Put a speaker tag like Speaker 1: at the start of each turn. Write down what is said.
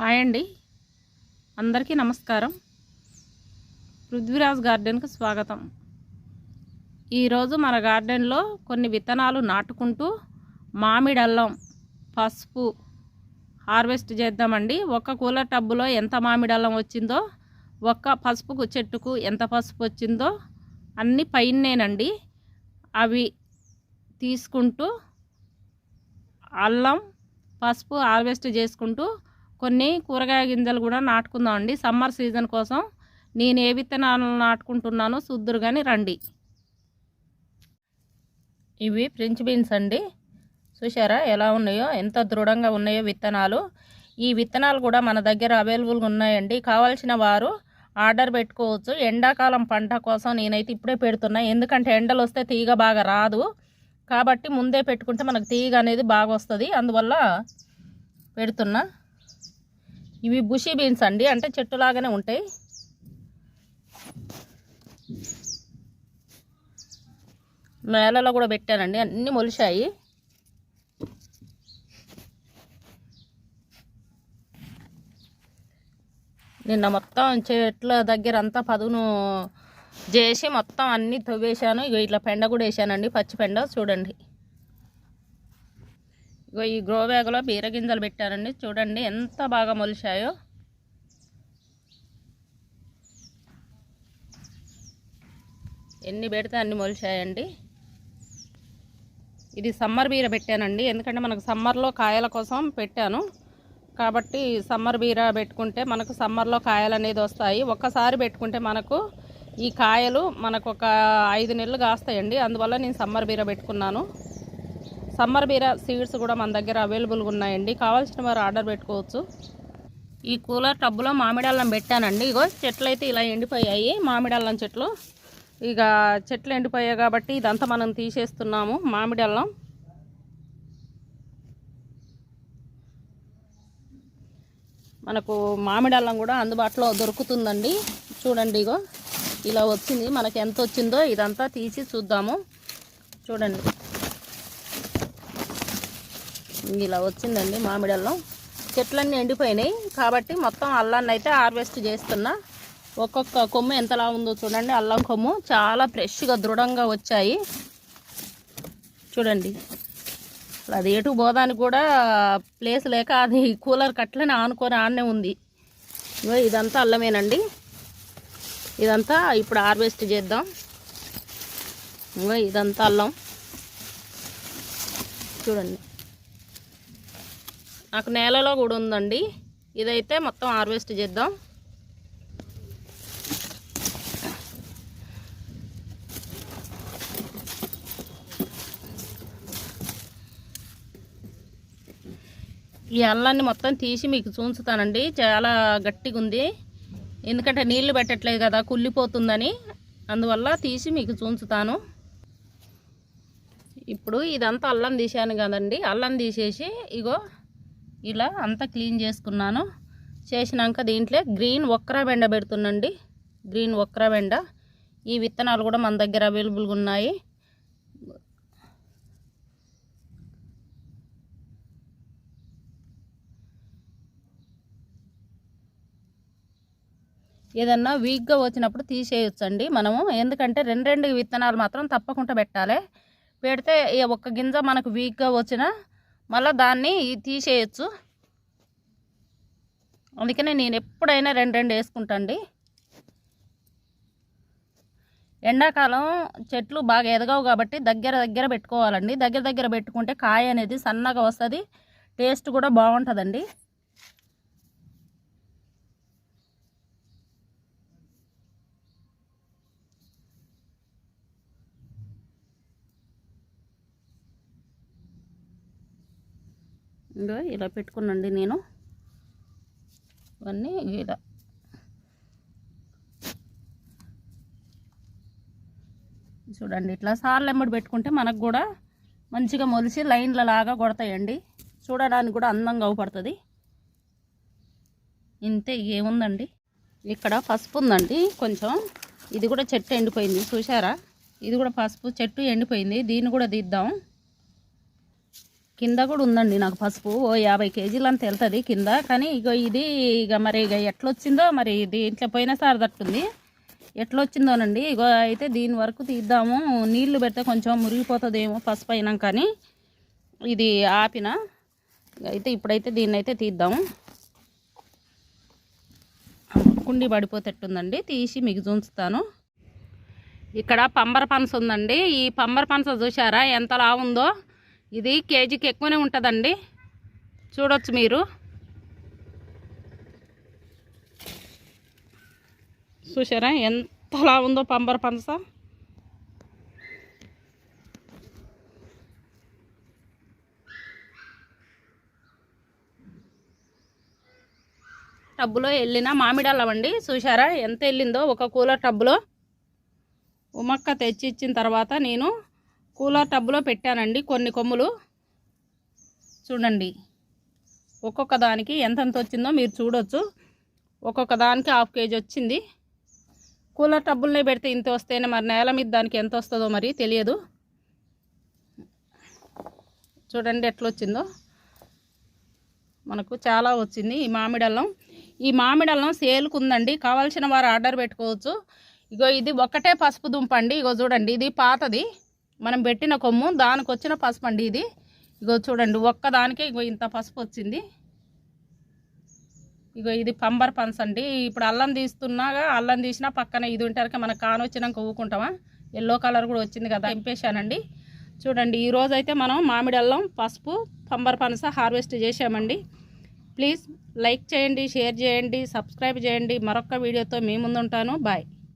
Speaker 1: Hi అండి. అందరికీ నమస్కారం. పృథ్వీరాజ్ గార్డెన్కి స్వాగతం. ఈరోజు మన గార్డెన్లో కొన్ని విత్తనాలు నాటుకుంటూ మామిడి అల్లం పసుపు హార్వెస్ట్ చేద్దామండి. ఒక్క కూలర్ టబ్బులో ఎంత మామిడి అల్లం వచ్చిందో ఒక్క పసుపు చెట్టుకు ఎంత పసుపు వచ్చిందో అన్నీ పైనేనండి అవి తీసుకుంటూ అల్లం పసుపు హార్వెస్ట్ చేసుకుంటూ కొన్ని కూరగాయ గింజలు కూడా నాటుకుందామండి. సమ్మర్ సీజన్ కోసం నేను ఏ విత్తనాలు నాటుకుంటున్నానో చూద్దురు కానీ రండి. ఇవి ఫ్రెంచ్ బీన్స్ అండి. చూసారా ఎలా ఉన్నాయో ఎంత దృఢంగా ఉన్నాయో విత్తనాలు. ఈ విత్తనాలు కూడా మన దగ్గర అవైలబుల్గా ఉన్నాయండి. కావాల్సిన వారు ఆర్డర్ పెట్టుకోవచ్చు. ఎండాకాలం పంట కోసం నేనైతే ఇప్పుడే పెడుతున్నా. ఎందుకంటే ఎండలు వస్తే తీగ బాగా రాదు. కాబట్టి ముందే పెట్టుకుంటే మనకు తీగ అనేది బాగా వస్తుంది. అందువల్ల పెడుతున్నా. ఇవి బుషీ బీన్స్ అండి. అంటే చెట్టులాగానే ఉంటాయి. నేలలో కూడా పెట్టానండి. అన్నీ మొలిశాయి నిన్న మొత్తం చెట్ల దగ్గర అంతా పదును చేసి మొత్తం అన్నీ తవ్వేశాను. ఇట్లా పెండ కూడా వేసానండి. పచ్చి పెండ చూడండి. ఇగో ఈ గ్రో బ్యాగ్లో బీరగింజలు పెట్టారండి. పెట్టానండి చూడండి ఎంత బాగా మొలిచాయో. ఎన్ని పెడితే అన్ని మొలిచాయండి. ఇది సమ్మర్ బీర పెట్టానండి. ఎందుకంటే మనకు సమ్మర్లో కాయల కోసం పెట్టాను. కాబట్టి సమ్మర్ బీర పెట్టుకుంటే మనకు సమ్మర్లో కాయలు అనేది వస్తాయి. ఒక్కసారి పెట్టుకుంటే మనకు ఈ కాయలు మనకు ఒక ఐదు నెలలు కాస్తాయండి. అందువల్ల నేను సమ్మర్ బీర పెట్టుకున్నాను. సమ్మర్ బీర సీడ్స్ కూడా మన దగ్గర అవైలబుల్గా ఉన్నాయండి. కావాల్సిన వారు ఆర్డర్ పెట్టుకోవచ్చు. ఈ కూలర్ టబ్బులో మామిడి అల్లం పెట్టానండి. ఇగో చెట్లు అయితే ఇలా ఎండిపోయాయి. మామిడి అల్లం చెట్లు. ఇక చెట్లు ఎండిపోయాయి కాబట్టి ఇదంతా మనం తీసేస్తున్నాము మామిడి అల్లం మనకు మామిడి అల్లం కూడా అందుబాటులో దొరుకుతుందండి. చూడండి ఇగో. ఇలా వచ్చింది. మనకి ఎంత వచ్చిందో ఇదంతా తీసి చూద్దాము. చూడండి. ఇలా వచ్చిందండి మామిడి అల్లం చెట్లన్నీ ఎండిపోయినాయి. కాబట్టి మొత్తం అల్లాన్ని అయితే హార్వెస్ట్ చేస్తున్నా. ఒక్కొక్క కొమ్ము ఎంతలా ఉందో చూడండి. అల్లం కొమ్ము చాలా ఫ్రెష్గా దృఢంగా వచ్చాయి. చూడండి. అది ఎటు పోదానికి కూడా ప్లేస్ లేక అది కూలర్ కట్లని ఆనుకొని ఆడనే ఉంది. ఇగో ఇదంతా అల్లమేనండి. ఇదంతా ఇప్పుడు హార్వెస్ట్ చేద్దాం. ఇగో ఇదంతా అల్లం. చూడండి. నాకు నేలలో కూడా ఉందండి. ఇదైతే మొత్తం హార్వెస్ట్ చేద్దాం. ఈ అల్లాన్ని మొత్తం తీసి మీకు చూంచుతానండి. చాలా గట్టిగా ఉంది. ఎందుకంటే నీళ్ళు పెట్టట్లేదు కదా కుళ్ళిపోతుందని. అందువల్ల తీసి మీకు చూంచుతాను. ఇప్పుడు ఇదంతా అల్లం తీసాను కదండి. అల్లం తీసేసి ఇగో ఇలా అంతా క్లీన్ చేసుకున్నాను. చేసినాక దీంట్లో గ్రీన్ ఒక్కరా బెండ పెడుతుందండి గ్రీన్ ఒక్కరా బెండ. ఈ విత్తనాలు కూడా మన దగ్గర అవైలబుల్గా ఉన్నాయి. ఏదన్నా వీక్గా వచ్చినప్పుడు తీసేయొచ్చండి మనము. ఎందుకంటే రెండు రెండు విత్తనాలు మాత్రం తప్పకుండా పెట్టాలి. పెడితే ఒక్క గింజ మనకు వీక్గా వచ్చినా మళ్ళీ దాన్ని తీసేయచ్చు. అందుకనే నేను ఎప్పుడైనా రెండు రెండు వేసుకుంటాండి. ఎండాకాలం చెట్లు బాగా ఎదగవు కాబట్టి దగ్గర దగ్గర పెట్టుకోవాలండి. దగ్గర దగ్గర పెట్టుకుంటే కాయ అనేది సన్నగా వస్తుంది. టేస్ట్ కూడా బాగుంటుందండి. ఇంకా ఇలా పెట్టుకున్నాండి నేను. ఇవన్నీ ఇలా. చూడండి ఇట్లా సార్లు ఎమ్మడి పెట్టుకుంటే మనకు కూడా మంచిగా మొలిసి లైన్ల లాగా కొడతాయండి. చూడడానికి కూడా అందంగా అవుపడుతుంది. ఇంతే ఏముందండి? ఇక్కడ పసుపు ఉందండి కొంచెం. ఇది కూడా చెట్టు ఎండిపోయింది చూసారా ఇది కూడా పసుపు చెట్టు ఎండిపోయింది. దీన్ని కూడా తీద్దాం కింద కూడా ఉందండి నాకు పసుపు. ఓ యాభై కేజీలు అంత వెళ్తుంది కింద. కానీ ఇగో ఇది ఇక మరి ఇక ఎట్లొచ్చిందో మరి దీంట్లో పోయిన సారి తట్టుంది. ఎట్లొచ్చిందోనండి? ఇగో అయితే దీని వరకు తీద్దాము. నీళ్ళు పెడితే కొంచెం మురిగిపోతుందేమో పసుపు అయినా కానీ ఇది ఆపిన. అయితే ఇప్పుడైతే దీన్ని అయితే తీద్దాము. కుండి పడిపోతేట్టుందండి. తీసి మీకు చూస్తాను ఇక్కడ పంబర పనస ఉందండి. ఈ పంబర పనస చూసారా ఎంత లా ఉందో? ఇది కేజీకి ఎక్కువనే ఉంటుందండి. చూడొచ్చు మీరు. చూసారా ఎంతలా ఉందో పంబర పంచ. టబ్బులో వెళ్ళిన మామిడి అల్లం చూసారా ఎంత వెళ్ళిందో ఒక కూలర్ టబ్బులో. ఉమక్క తెచ్చి ఇచ్చిన తర్వాత నేను కూలర్ టబ్బులో పెట్టానండి కొన్ని కొమ్ములు. చూడండి. ఒక్కొక్క దానికి ఎంతెంత వచ్చిందో మీరు చూడొచ్చు. ఒక్కొక్క దానికి హాఫ్ కేజీ వచ్చింది. కూలర్ టబ్బుల్నే పెడితే ఇంత వస్తేనే మరి నేల మీద దానికి ఎంత వస్తుందో మరి తెలియదు. చూడండి ఎట్లా వచ్చిందో మనకు చాలా వచ్చింది ఈ మామిడల్లం. ఈ మామిడల్లం సేల్కు ఉందండి కావాల్సిన వారు ఆర్డర్ పెట్టుకోవచ్చు. ఇగో ఇది ఒకటే పసుపు దుంప అండి ఇగో చూడండి ఇది పాతది. మనం పెట్టిన కొమ్ము దానికి వచ్చిన పసుపు అండి ఇది. ఇగో చూడండి ఒక్కదానికే ఇగో ఇంత పసుపు వచ్చింది ఇగో ఇది పంబర్ పన్స్ అండి ఇప్పుడు అల్లం తీస్తున్నాగా అల్లం తీసినా పక్కన ఇది ఉంటారు మనకు కానొచ్చినాక ఊకుంటామా? ఎల్లో కలర్ కూడా వచ్చింది కదా తెంపేశానండి. చూడండి ఈరోజు అయితే మనం మామిడి అల్లం పసుపు పంబర్ పనస హార్వెస్ట్ చేసామండి ప్లీజ్ లైక్ చేయండి షేర్ చేయండి సబ్స్క్రైబ్ చేయండి. మరొక వీడియోతో మీ ముందుంటాను. బాయ్.